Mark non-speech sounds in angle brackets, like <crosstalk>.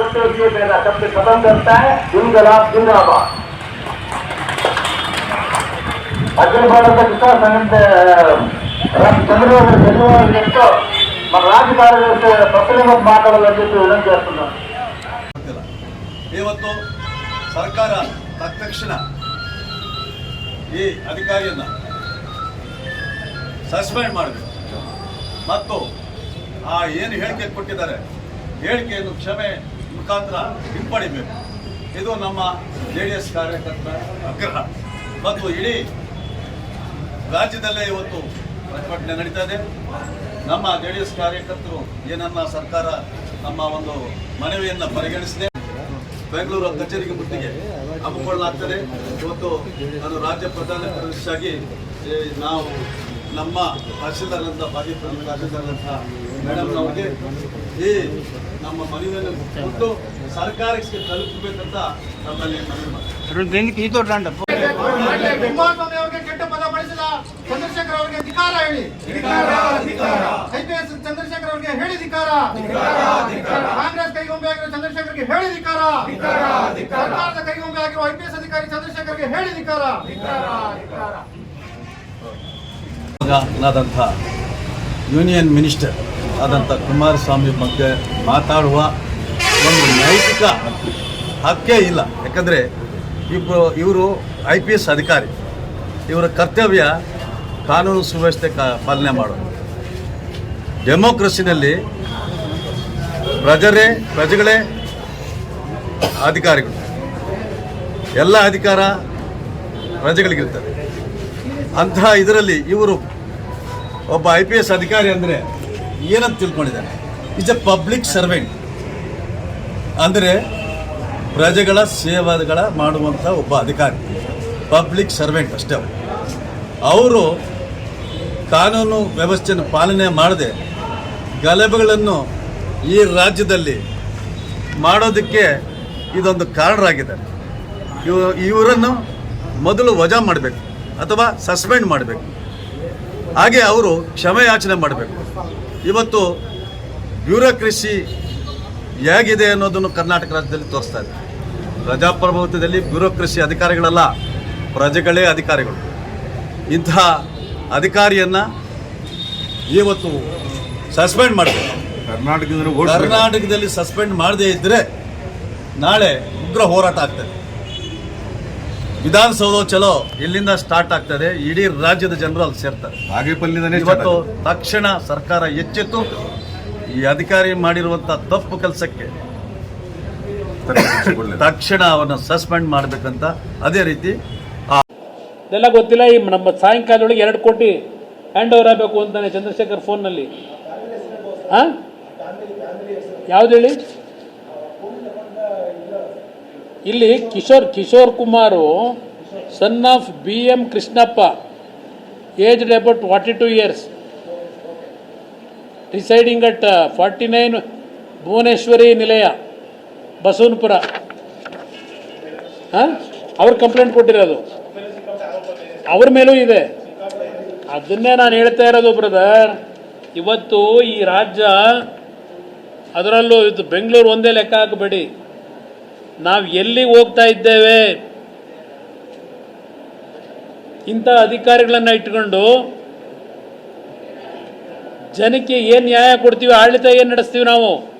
का बोलते हुए मेरा शब्द खत्म करता है इनकलाब जिंदाबाद అఖిల భారత కిసాన్ సంఘ చంద్రబాబు ధన్యవాదాలు చెప్తూ మన రాజ్య కార్యదర్శి ప్రతినిధి మాట్లాడాలని చెప్పి వినతి చేస్తున్నాను ಗೊತ್ತಿಲ್ಲ ಇವತ್ತು ಸರ್ಕಾರ ತಕ್ಷಣ ಈ ಅಧಿಕಾರಿಯನ್ನ ಸಸ್ಪೆಂಡ್ ಮಾಡಬೇಕು ಮತ್ತು ಆ ಏನು ಹೇಳಿಕೆ ಕೊಟ್ಟಿದ್ದಾರೆ ಹೇಳಿಕೆಯನ್ನು ಕ್ಷಮೆ ಮುಖಾಂತರ ಹಿಂಪಡಿಬೇಕು. ಇದು ನಮ್ಮ ಜೆ ಡಿ ಎಸ್ ಕಾರ್ಯಕರ್ತರ ಆಗ್ರಹ. ಮತ್ತು ಇಡೀ ರಾಜ್ಯದಲ್ಲೇ ಇವತ್ತು ಪ್ರತಿಭಟನೆ ನಡೀತಾ ಇದೆ. ನಮ್ಮ ಜೆ ಡಿ ಎಸ್ ಕಾರ್ಯಕರ್ತರು ಏನನ್ನ ಸರ್ಕಾರ ನಮ್ಮ ಒಂದು ಮನವಿಯನ್ನು ಪರಿಗಣಿಸಿದೆ. ಬೆಂಗಳೂರು ಕಚೇರಿಗೆ ಮುತ್ತಿಗೆ ಹಮ್ಮಿಕೊಳ್ಳಲಾಗ್ತದೆ. ಇವತ್ತು ನಾನು ರಾಜ್ಯ ಪ್ರಧಾನ ಕಾರ್ಯದರ್ಶಿಯಾಗಿ ನಾವು ನಮ್ಮ ತಹಶೀಲ್ದಾರ್ ಅಂತ ಮಾಜಿ ಪ್ರಮುಖ ತಹಶೀಲ್ದಾರ್ ಅಂತ ಮೇಡಮ್ ನಮಗೆ ಈ ನಮ್ಮ ಮನವಿಯನ್ನು ಕೊಟ್ಟು ಸರ್ಕಾರಕ್ಕೆ ತಲುಪಬೇಕಂತ ನಮ್ಮಲ್ಲಿ ಮನವಿ ಅವರಿಗೆ ಕೆಟ್ಟ ಪದ ಬಳಸಿದ ಚಂದ್ರಶೇಖರ್ ಅವರಿಗೆ ಧಿಕಾರ ಹೇಳಿ. ಐಪಿಎಸ್ ಚಂದ್ರಶೇಖರ್ ಅವರಿಗೆ ಹೇಳಿ ಧಿಕಾರ. ಕಾಂಗ್ರೆಸ್ ಕೈಗೊಂಬೆ ಆಗಿರುವ ಚಂದ್ರಶೇಖರ್ಗೆ ಹೇಳಿ ಧಿಕಾರ. ಸರ್ಕಾರದ ಕೈಗೊಂಬೆ ಆಗಿರುವ ಐಪಿಎಸ್ ಅಧಿಕಾರಿ ಚಂದ್ರಶೇಖರ್ಗೆ ಹೇಳಿ ಧಿಕಾರ. ಆದಂಥ ಯೂನಿಯನ್ ಮಿನಿಸ್ಟರ್ ಆದಂಥ ಕುಮಾರಸ್ವಾಮಿ ಬಗ್ಗೆ ಮಾತಾಡುವ ಒಂದು ನೈತಿಕ ಹಕ್ಕೇ ಇಲ್ಲ. ಯಾಕಂದರೆ ಇಬ್ಬರು ಇವರು ಐ ಪಿ ಎಸ್ ಅಧಿಕಾರಿ. ಇವರ ಕರ್ತವ್ಯ ಕಾನೂನು ಸುವ್ಯವಸ್ಥೆ ಕ, ಪಾಲನೆ ಮಾಡೋದು. ಡೆಮೋಕ್ರಸಿನಲ್ಲಿ ಪ್ರಜರೇ, ಪ್ರಜೆಗಳೇ ಅಧಿಕಾರಿಗಳು. ಎಲ್ಲ ಅಧಿಕಾರ ಪ್ರಜೆಗಳಿಗಿರ್ತದೆ. ಅಂತಹ ಇದರಲ್ಲಿ ಇವರು ಒಬ್ಬ ಐ ಪಿ ಎಸ್ ಅಧಿಕಾರಿ ಅಂದರೆ ಏನಂತ ತಿಳ್ಕೊಂಡಿದ್ದಾನೆ? ಇಸ್ ಎ ಪಬ್ಲಿಕ್ ಸರ್ವೆಂಟ್ ಅಂದರೆ ಪ್ರಜೆಗಳ ಸೇವೆಗಳ ಮಾಡುವಂಥ ಒಬ್ಬ ಅಧಿಕಾರಿ. ಪಬ್ಲಿಕ್ ಸರ್ವೆಂಟ್ ಅಷ್ಟೇ ಅವರು. ಅವರು ಕಾನೂನು ವ್ಯವಸ್ಥೆಯನ್ನು ಪಾಲನೆ ಮಾಡದೆ ಗಲಭೆಗಳನ್ನು ಈ ರಾಜ್ಯದಲ್ಲಿ ಮಾಡೋದಕ್ಕೆ ಇದೊಂದು ಕಾರಣರಾಗಿದ್ದಾರೆ. ಇವ ಇವರನ್ನು ಮೊದಲು ವಜಾ ಮಾಡಬೇಕು ಅಥವಾ ಸಸ್ಪೆಂಡ್ ಮಾಡಬೇಕು. ಹಾಗೆ ಅವರು ಕ್ಷಮೆಯಾಚನೆ ಮಾಡಬೇಕು. ಇವತ್ತು ಬ್ಯೂರೋಕ್ರಸಿ ಹೇಗಿದೆ ಅನ್ನೋದನ್ನು ಕರ್ನಾಟಕ ರಾಜ್ಯದಲ್ಲಿ ತೋರಿಸ್ತಾ ಇದೆ. ಪ್ರಜಾಪ್ರಭುತ್ವದಲ್ಲಿ ಬ್ಯೂರೋಕ್ರಸಿ ಅಧಿಕಾರಿಗಳಲ್ಲ ಪ್ರಜೆಗಳೇ ಅಧಿಕಾರಿಗಳು. ಇಂತಹ ಅಧಿಕಾರಿಯನ್ನು ಇವತ್ತು ಸಸ್ಪೆಂಡ್ ಮಾಡಬೇಕು. ಕರ್ನಾಟಕದಲ್ಲಿ ಕರ್ನಾಟಕದಲ್ಲಿ ಸಸ್ಪೆಂಡ್ ಮಾಡದೇ ಇದ್ದರೆ ನಾಳೆ ಉಗ್ರ ಹೋರಾಟ ಆಗ್ತದೆ. ವಿಧಾನಸೌಧ ಚಲೋ ಇಲ್ಲಿಂದ ಸ್ಟಾರ್ಟ್ ಆಗ್ತದೆ. ಇಡೀ ರಾಜ್ಯದ ಜನರು ಅಲ್ಲಿ ಸೇರ್ತಾರೆ. ಬಾಗೇಪಲ್ಲಿಂದನೇ ಇವತ್ತು ತಕ್ಷಣ ಸರ್ಕಾರ ಎಚ್ಚೆತ್ತು ಈ ಅಧಿಕಾರಿ ಮಾಡಿರುವಂಥ ತಪ್ಪು ಕೆಲಸಕ್ಕೆ. <laughs> ತಕ್ಷಣ ಅವನ್ನ ಸಸ್ಪೆಂಡ್ ಮಾಡಬೇಕಂತ ಅದೇ ರೀತಿ ಇದೆಲ್ಲ ಗೊತ್ತಿಲ್ಲ ಈ ನಮ್ಮ ಸಾಯಂಕಾಲದೊಳಗೆ ಎರಡು ಕೋಟಿ ಹ್ಯಾಂಡ್ ಓವರ್ ಆಗಬೇಕು ಅಂತಾನೆ ಚಂದ್ರಶೇಖರ್ ಫೋನ್ನಲ್ಲಿ ಹಾಂ ಯಾವ್ದು ಹೇಳಿ? ಇಲ್ಲಿ Kishore Kishore Kumar son of B M Krishnappa aged about forty two years deciding at forty nine Bhuvaneshwari Nilaya, Basavanapura. ಹಾಂ? ಅವ್ರು ಕಂಪ್ಲೇಂಟ್ ಕೊಟ್ಟಿರೋದು. ಅವ್ರ ಮೇಲೂ ಇದೆ. ಅದನ್ನೇ ನಾನು ಹೇಳ್ತಾ ಇರೋದು ಬ್ರದರ್ ಇವತ್ತು ಈ ರಾಜ್ಯ ಅದರಲ್ಲೂ ಇದು ಬೆಂಗಳೂರು ಒಂದೇ ಲೆಕ್ಕ ಹಾಕಬೇಡಿ. ನಾವು ಎಲ್ಲಿ ಹೋಗ್ತಾ ಇದ್ದೇವೆ? ಇಂಥ ಅಧಿಕಾರಿಗಳನ್ನ ಇಟ್ಕೊಂಡು ಜನಕ್ಕೆ ಏನು ನ್ಯಾಯ ಕೊಡ್ತೀವಿ, ಆಡಳಿತ ಏನು ನಡೆಸ್ತೀವಿ ನಾವು?